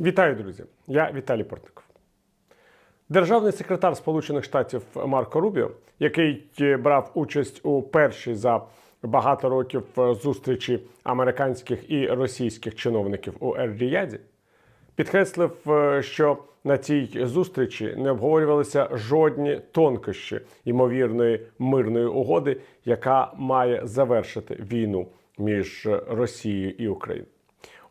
Вітаю, друзі! Я Віталій Портников. Державний секретар Сполучених Штатів Марко Рубіо, який е, брав участь у першій за багато років е, зустрічі американських і російських чиновників у Ер-Ріяді, підкреслив, е, що на цій зустрічі не обговорювалися жодні тонкощі ймовірної мирної угоди, яка має завершити війну між Росією і Україною.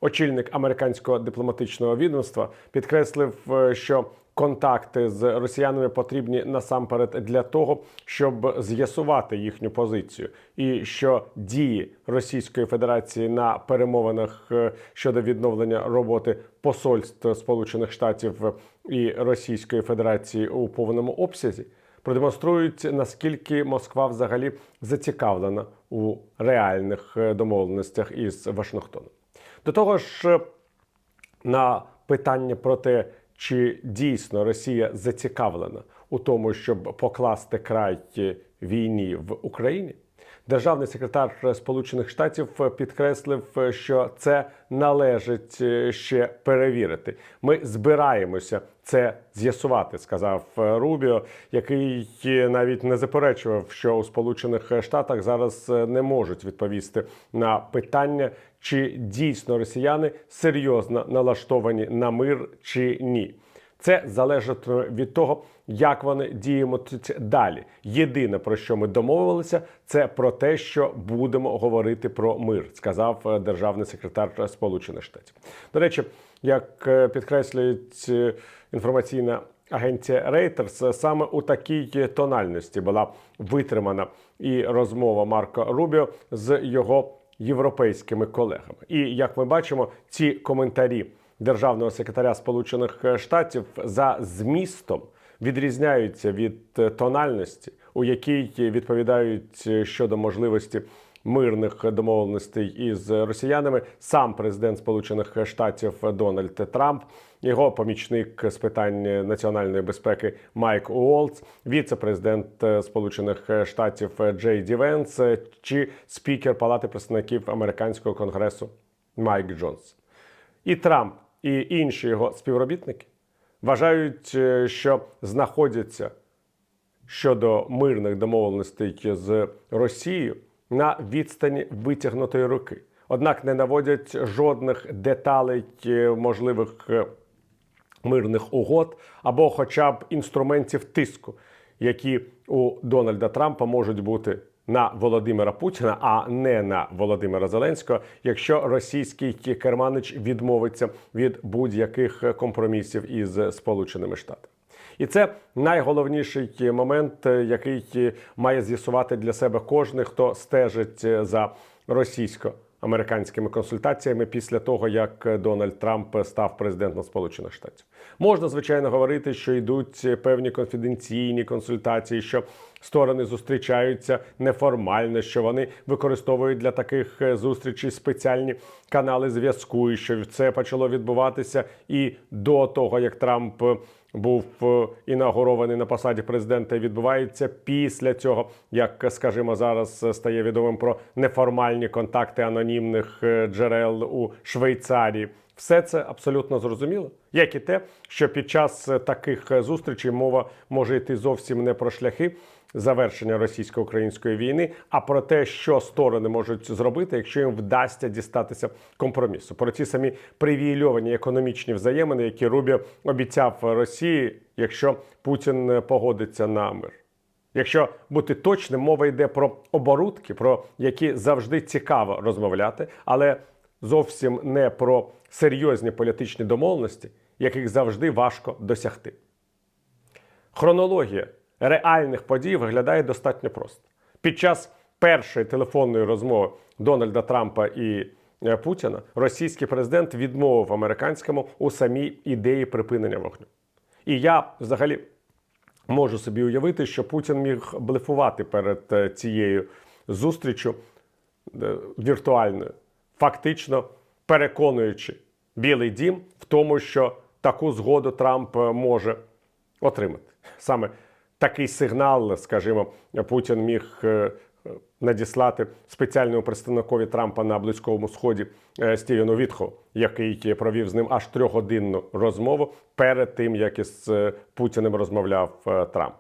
Очільник американського дипломатичного відомства підкреслив, е, що контакти з росіянами потрібні насамперед для того, щоб з'ясувати їхню позицію, і що дії Російської Федерації на перемовинах е, щодо відновлення роботи посольств Сполучених Штатів і Російської Федерації у повному обсязі продемонструють наскільки Москва взагалі зацікавлена у реальних е, домовленостях із Вашингтоном. До того ж, на питання про те, чи дійсно Росія зацікавлена у тому, щоб покласти край війні в Україні, державний секретар Сполучених Штатів підкреслив, що це належить ще перевірити. Ми збираємося це з'ясувати, сказав Рубіо, який навіть не заперечував, що у Сполучених Штатах зараз не можуть відповісти на питання, чи дійсно росіяни серйозно налаштовані на мир чи ні. Це залежатиме від того, як вони діятимуть далі. Єдине про що ми домовилися, це про те, що будемо говорити про мир, сказав е, державний секретар Сполучених Штатів. До речі, як е, підкреслюють е, інформаційна агенція Reuters, саме у такій тональності була витримана і розмова Марка Рубіо з його європейськими колегами. І як ми бачимо, ці коментарі державного секретаря Сполучених Штатів за змістом відрізняються від тональності, у якій відповідають щодо можливості мирних домовленостей із росіянами сам президент Сполучених Штатів Дональд Трамп. Його помічник з питань національної безпеки Майк Уолтс, віце-президент Сполучених Штатів Джей Ді Венс чи спікер Палати представників американського конгресу Майк Джонс. І Трамп, і інші його співробітники вважають, е, що знаходяться щодо мирних домовленостей з Росією на відстані витягнутої руки. Однак не наводять жодних деталей е, можливих е, мирних угод або, хоча б інструментів тиску, які у Дональда Трампа можуть бути на Володимира Путіна, а не на Володимира Зеленського, якщо російський керманич відмовиться від будь-яких компромісів із Сполученими Штатами. І це найголовніший момент, який має з'ясувати для себе кожен, хто стежить за російсько американськими консультаціями після того, як Дональд Трамп став президентом Сполучених Штатів. Можна звичайно говорити, що йдуть певні конфіденційні консультації, що сторони зустрічаються неформально, що вони використовують для таких зустрічей спеціальні канали зв'язку, і що це почало відбуватися і до того, як Трамп був е, інаугурований на посаді президента. і Відбувається після цього, як скажімо, зараз стає відомим про неформальні контакти анонімних е, джерел у Швейцарії. Все це абсолютно зрозуміло, як і те, що під час таких зустрічей мова може йти зовсім не про шляхи завершення російсько-української війни, а про те, що сторони можуть зробити, якщо їм вдасться дістатися компромісу. Про ті самі привілейовані економічні взаємини, які Рубіо обіцяв Росії, якщо Путін погодиться на мир. Якщо бути точним, мова йде про оборудки, про які завжди цікаво розмовляти, але зовсім не про серйозні політичні домовленості, яких завжди важко досягти. Хронологія реальних подій виглядає достатньо просто. Під час першої телефонної розмови Дональда Трампа і е, Путіна російський президент відмовив американському у самій ідеї припинення вогню. І я взагалі можу собі уявити, що Путін міг блефувати перед е, цією зустрічю е, віртуальною, фактично переконуючи Білий Дім в тому, що таку згоду Трамп може отримати. Саме такий сигнал, скажімо, Путін міг е, надіслати спеціальному представникові Трампа на Близькому Сході е, Стівену Вітхо, який провів з ним аж трьохгодинну розмову перед тим, як із е, Путіним розмовляв е, Трамп.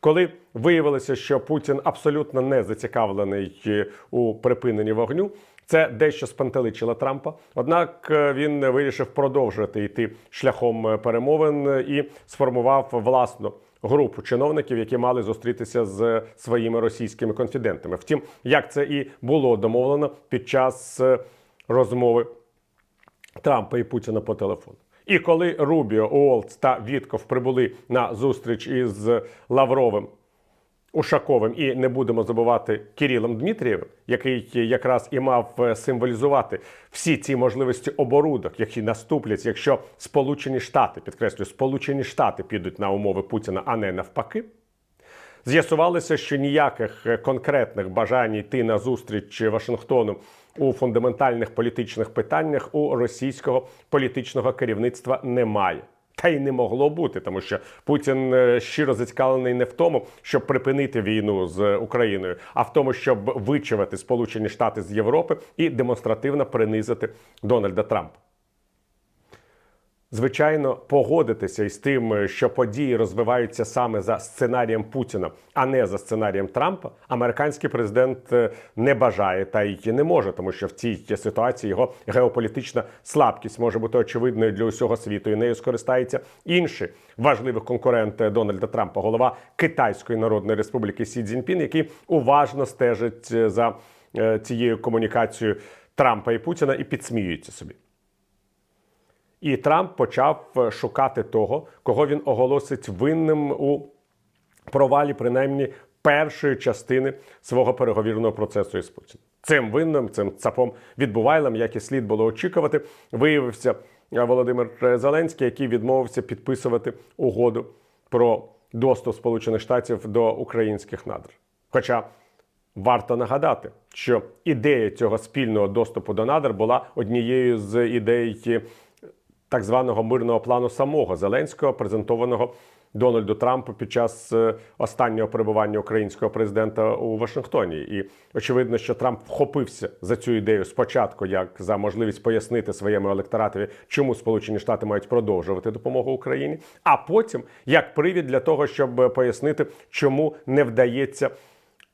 Коли виявилося, що Путін абсолютно не зацікавлений е, у припиненні вогню, це дещо спантеличило Трампа. Однак е, він вирішив продовжувати йти шляхом е, перемовин е, і сформував власну групу чиновників, які мали зустрітися з своїми російськими конфідентами. Втім, як це і було домовлено під час е, розмови Трампа і Путіна по телефону. І коли Рубіо, Уолтс та Вітков прибули на зустріч із Лавровим, Ушаковим і не будемо забувати Кирилом Дмитрієвим, який якраз і мав е, символізувати всі ці можливості оборудок, які наступлять, якщо Сполучені Штати, підкреслюю, Сполучені Штати підуть на умови Путіна, а не навпаки. З'ясувалося, що ніяких е, конкретних бажань йти на зустріч Вашингтону у фундаментальних політичних питаннях у російського політичного керівництва немає. Та й не могло бути, тому що Путін е, щиро зацікавлений не в тому, щоб припинити війну з Україною, а в тому, щоб вичавити Сполучені Штати з Європи і демонстративно принизити Дональда Трампа. Звичайно, погодитися із тим, що події розвиваються саме за сценарієм Путіна, а не за сценарієм Трампа. Американський президент е, не бажає та й не може, тому що в цій ситуації його геополітична слабкість може бути очевидною для усього світу, і нею скористається інший важливий конкурент Дональда Трампа, голова Китайської Народної Республіки Сі Цзіньпін, який уважно стежить за е, цією комунікацією Трампа і Путіна і підсміюється собі. І Трамп почав е, шукати того, кого він оголосить винним у провалі, принаймні першої частини свого переговірного процесу із Путіним. Цим винним, цим цапом відбувайлом, як і слід було очікувати, виявився е, Володимир Зеленський, який відмовився підписувати угоду про доступ Сполучених Штатів до українських надр. Хоча Варто нагадати, що ідея цього спільного доступу до надр була однією з ідей так званого мирного плану самого Зеленського, презентованого Дональду Трампу під час е, останнього перебування українського президента у Вашингтоні. І очевидно, що Трамп вхопився за цю ідею спочатку, як за можливість пояснити своєму електоратові, чому Сполучені Штати мають продовжувати допомогу Україні, а потім як привід для того, щоб пояснити, чому не вдається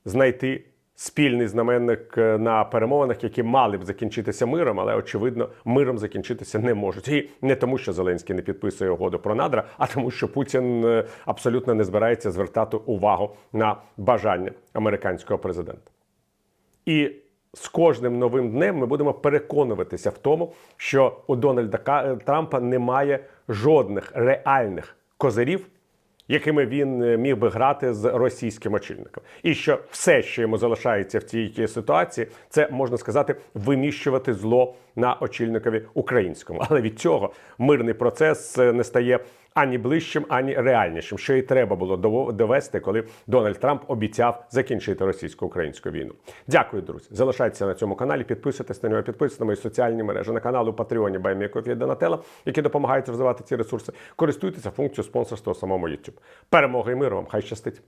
знайти спільний знаменник е, на перемовинах, які мали б закінчитися миром, але очевидно, миром закінчитися не можуть. І не тому, що Зеленський не підписує угоду про надра, а тому, що Путін е, абсолютно не збирається звертати увагу на бажання американського президента. І з кожним новим днем ми будемо переконуватися в тому, що у Дональда Трампа немає жодних реальних козирів, якими він е, міг би грати з російським очільником, і що все, що йому залишається в цій ситуації, це можна сказати виміщувати зло на очільникові українському. Але від цього мирний процес е, не стає ані ближчим, ані реальнішим, що і треба було довести, коли Дональд Трамп обіцяв закінчити російсько-українську війну. Дякую, друзі. Залишайтеся на цьому каналі, підписуйтесь на нього, підписуйтесь на мої соціальні мережі на каналу Патреоні Баймікові Донателла, які допомагають розвивати ці ресурси. Користуйтеся функцією спонсорства самому YouTube. Перемоги і миру вам! Хай щастить!